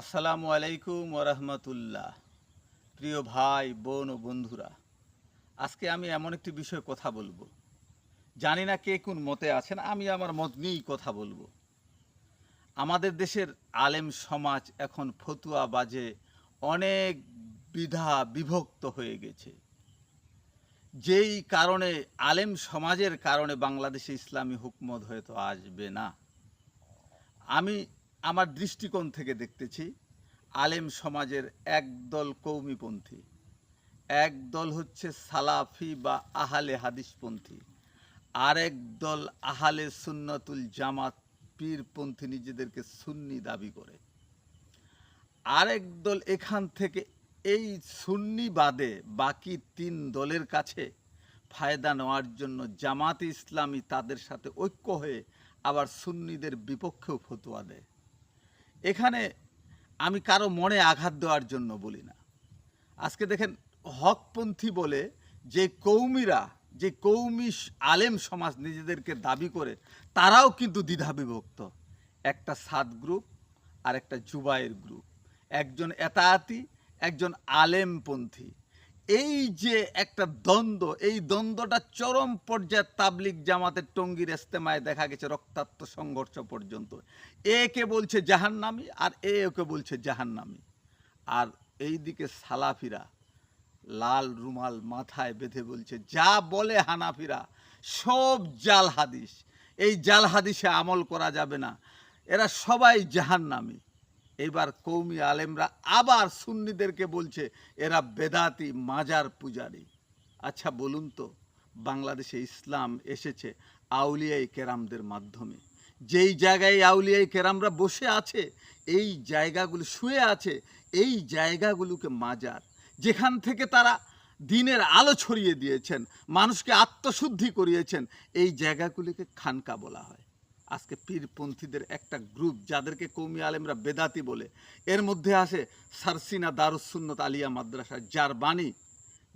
আসসালামু আলাইকুম ওরহমতুল্লাহ প্রিয় ভাই, বোন ও বন্ধুরা, আজকে আমি এমন একটি বিষয়ে কথা বলব। জানি না কে কোন মতে আছেন, আমি আমার মত নিয়েই কথা বলব। আমাদের দেশের আলেম সমাজ এখন ফতুয়া বাজে অনেক বিধা বিভক্ত হয়ে গেছে। যেই কারণে আলেম সমাজের কারণে বাংলাদেশে ইসলামী হুকমত হয়তো আসবে না। আমি আমার দৃষ্টিকোণ থেকে দেখতেছি, আলেম সমাজের একদল কৌমিপন্থী। একদল হচ্ছে সালাফি বা আহালে হাদিসপন্থী। আরেক দল আহালে সুন্নতুল জামাত পীরপন্থী নিজেদেরকে সুন্নি দাবি করে। আরেক দল এখান থেকে এই সুন্নি বাদে বাকি তিন দলের কাছে ফায়দা নেওয়ার জন্য জামাত ইসলামী তাদের সাথে ঐক্য হয়ে আবার সুন্নিদের বিপক্ষেও ফতোয়া দেয়। এখানে আমি কারও মনে আঘাত দেওয়ার জন্য বলি না। আজকে দেখেন হকপন্থী বলে যে কৌমিরা, যে কৌমি আলেম সমাজ নিজেদেরকে দাবি করে, তারাও কিন্তু দ্বিধা বিভক্ত। একটা সাদ গ্রুপ আর একটা জুবাইয়ের গ্রুপ। একজন এতায়াতি একজন আলেমপন্থী। এই যে একটা দ্বন্দ্ব, এই দ্বন্দ্বটা চরম পর্যায়ে তাবলিক জামাতের টঙ্গির ইস্তেমায় দেখা গেছে রক্তাক্ত সংঘর্ষ পর্যন্ত। একে বলছে জাহান্নামি আর এ ওকে বলছে জাহান্নামি। আর এই দিকে সালাফিরা লাল রুমাল মাথায় বেঁধে বলছে, যা বলে হানাফিরা, সব জাল হাদিস। এই জাল হাদিসে আমল করা যাবে না। এরা সবাই জাহান্নামি। এবার কৌমি আলেমরা আবার সুন্নিদেরকে বলছে, এরা বেদাতি, মাজার পূজারি। আচ্ছা বলুন তো, বাংলাদেশে ইসলাম এসেছে আউলিয়াই কেরামদের মাধ্যমে। যেই জায়গায় আউলিয়াই কেরামরা বসে আছে, এই জায়গাগুলো শুয়ে আছে, এই জায়গাগুলোকে মাজার, যেখান থেকে তারা দিনের আলো ছড়িয়ে দিয়েছেন, মানুষকে আত্মশুদ্ধি করিয়েছেন, এই জায়গাগুলিকে খানকা বলা হয়। আজকে পীরপন্থীদের একটা গ্রুপ যাদেরকে কৌমি আলেমরা বেদাতি বলে, এর মধ্যে আসে সারসিনা দারুসুন্নত আলিয়া মাদ্রাসা, যার বাণী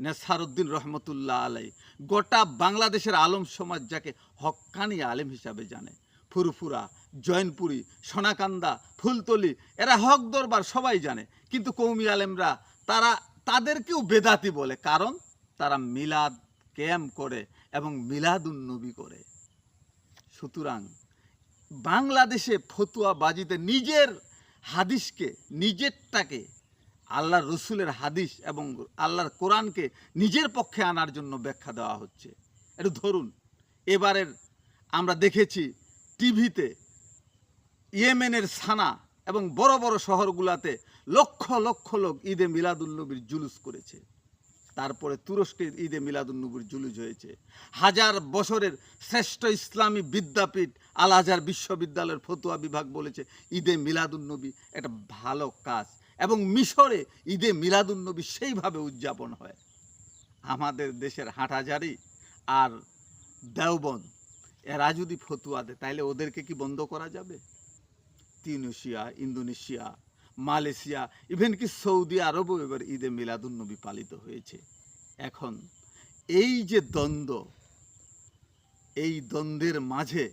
নেসারুদ্দিন রহমতুল্লাহ আলাই গোটা বাংলাদেশের আলম সমাজ যাকে হক্কানি আলেম হিসাবে জানে। ফুরফুরা জয়নপুরি সোনাকান্দা, ফুলতলি, এরা হক দরবার সবাই জানে। কিন্তু কৌমি আলেমরা, তারা তাদেরকেও বেদাতি বলে, কারণ তারা মিলাদ ক্যাম্প করে এবং মিলাদুন্নবী করে। সুতরাং বাংলাদেশে ফতুয়া বাজিতে নিজের হাদিসকে, নিজেরটাকে, আল্লাহর রসুলের হাদিস এবং আল্লাহর কোরআনকে নিজের পক্ষে আনার জন্য ব্যাখ্যা দেওয়া হচ্ছে। একটু ধরুন, এবারের আমরা দেখেছি টিভিতে ইয়েমেনের সানা এবং বড় বড় শহরগুলাতে লক্ষ লক্ষ লোক ঈদে মিলাদুল্নবীর জুলুস করেছে। তারপরে তুরস্কের ঈদে মিলাদুন্নবীর জুলুজ হয়েছে। হাজার বছরের শ্রেষ্ঠ ইসলামী বিদ্যাপীঠ আল আজহার বিশ্ববিদ্যালয়ের ফতুয়া বিভাগ বলেছে, ঈদে মিলাদুন্নবী একটা ভালো কাজ। এবং মিশরে ঈদে মিলাদুন্নবী সেইভাবে উদযাপন হয়। আমাদের দেশের হাটহাজারি আর দেওবন এরা যদি ফতুয়া দেয় তাহলে ওদেরকে কি বন্ধ করা যাবে? তিউনিশিয়া, ইন্দোনেশিয়া মালয়েশিয়া ইভেন কি সৌদি আরবও এবার ঈদে মিলাদুন্নবী পালিত হয়েছে। এখন এই যে দ্বন্দ্ব, এই দ্বন্দ্বের মাঝে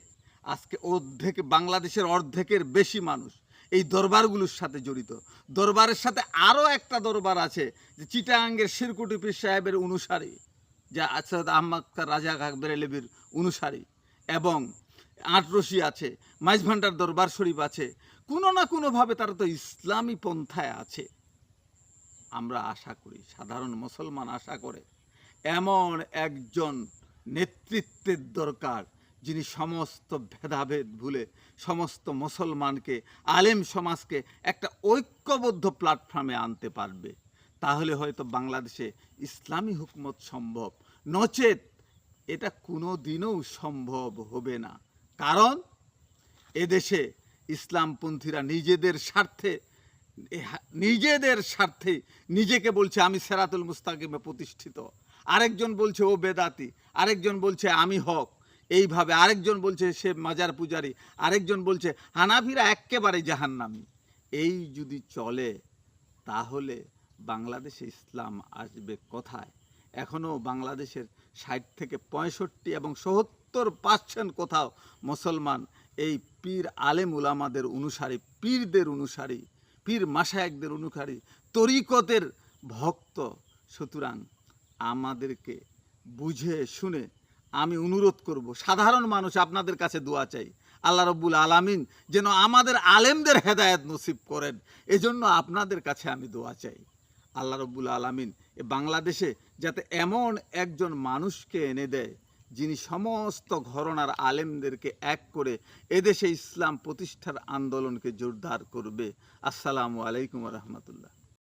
আজকে অর্ধেক বাংলাদেশের অর্ধেকের বেশি মানুষ এই দরবারগুলোর সাথে জড়িত। দরবারের সাথে আরও একটা দরবার আছে যে চিটাঙ্গের শিরকুটি পীর সাহেবের অনুসারী, যা আসাদ আহমদ রাজা আকবরেলেবির অনুসারী, এবং আটরশি আছে। মাইজভান্ডার দরবার শরীফ আছে, কোনো না কোনোভাবে তারা তো ইসলামী পন্থায় আছে। আমরা আশা করি, সাধারণ মুসলমান আশা করে, এমন একজন নেতৃত্বের দরকার যিনি সমস্ত ভেদাভেদ ভুলে সমস্ত মুসলমানকে, আলেম সমাজকে একটা ঐক্যবদ্ধ প্ল্যাটফর্মে আনতে পারবে। তাহলে হয়তো বাংলাদেশে ইসলামী হুকমত সম্ভব। নচেত এটা কোনো দিনও সম্ভব হবে না। কারণ এদেশে ইসলামপন্থীরা নিজেদের স্বার্থে নিজেদের স্বার্থে নিজেকে বলছে, আমি সেরাতুল মুস্তাকিমে প্রতিষ্ঠিত। আরেকজন বলছে, ও বেদাতি। আরেকজন বলছে, আমি হক। এইভাবে আরেকজন বলছে, সে মাজার পূজারি। আরেকজন বলছে, হানাফিরা একেবারে জাহান্নামি। এই যদি চলে, তাহলে বাংলাদেশে ইসলাম আসবে কোথায়? এখনও বাংলাদেশের ষাট থেকে পঁয়ষট্টি এবং সত্তর পার্সেন্ট কোথাও মুসলমান এই পীর আলেম উলামাদের অনুসারী, পীরদের অনুসারী, পীর মাসায়কদের অনুসারী, তরিকতের ভক্ত। সুতরাং আমাদেরকে বুঝে শুনে আমি অনুরোধ করব, সাধারণ মানুষ আপনাদের কাছে দোয়া চাই, আল্লাহ রব্বুল আলামিন যেন আমাদের আলেমদের হেদায়েত নসিব করেন, এজন্য আপনাদের কাছে আমি দোয়া চাই। আল্লাহ রব্বুল আলামিন এ বাংলাদেশে যাতে এমন একজন মানুষকে এনে দেয় যিনি সমস্ত ঘরনার আলেমদেরকে এক করে এদেশে ইসলাম প্রতিষ্ঠার আন্দোলনকে জোরদার করবে। আসসালামু আলাইকুম রহমতুল্লাহ।